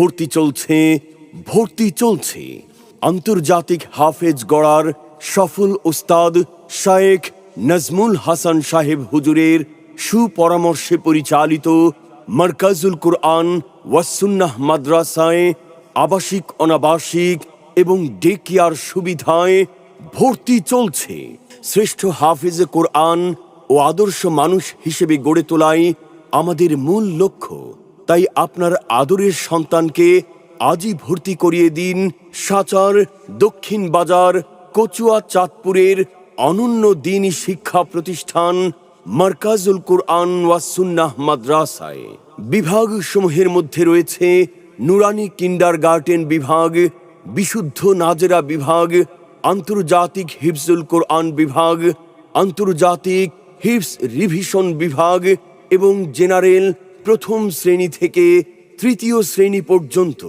ভর্তি চলছে ভর্তি চলছে। আন্তর্জাতিক হাফেজ গড়ার সফল ওস্তাদ শায়েখ নাজমুল হাসান সাহেব হুজুরের সুপরামর্শে পরিচালিত মার্কাজুল কুরআন ওয়াসুন্নাহ মাদ্রাসায় আবাসিক, অনাবাসিক এবং ডে কেয়ার সুবিধায় ভর্তি চলছে। শ্রেষ্ঠ হাফেজে কোরআন ও আদর্শ মানুষ হিসেবে গড়ে তোলাই আমাদের মূল লক্ষ্য। তাই আপনার আদরের সন্তানকে আজই ভর্তি করিয়ে দিন সাচার দক্ষিণ বাজার কচুয়া চাঁদপুরের অনন্য দিনই শিক্ষা প্রতিষ্ঠান মার্কাজুল কুরআন ওয়াসুন্নাহ মাদ্রাসায়। বিভাগ সমূহের মধ্যে রয়েছে নুরানি কিন্ডার গার্ডেন বিভাগ, বিশুদ্ধ নাজেরা বিভাগ, আন্তর্জাতিক হিফজুল কোরআন বিভাগ, আন্তর্জাতিক হিফস রিভিশন বিভাগ এবং জেনারেল প্রথম শ্রেণি থেকে তৃতীয় শ্রেণি পর্যন্ত।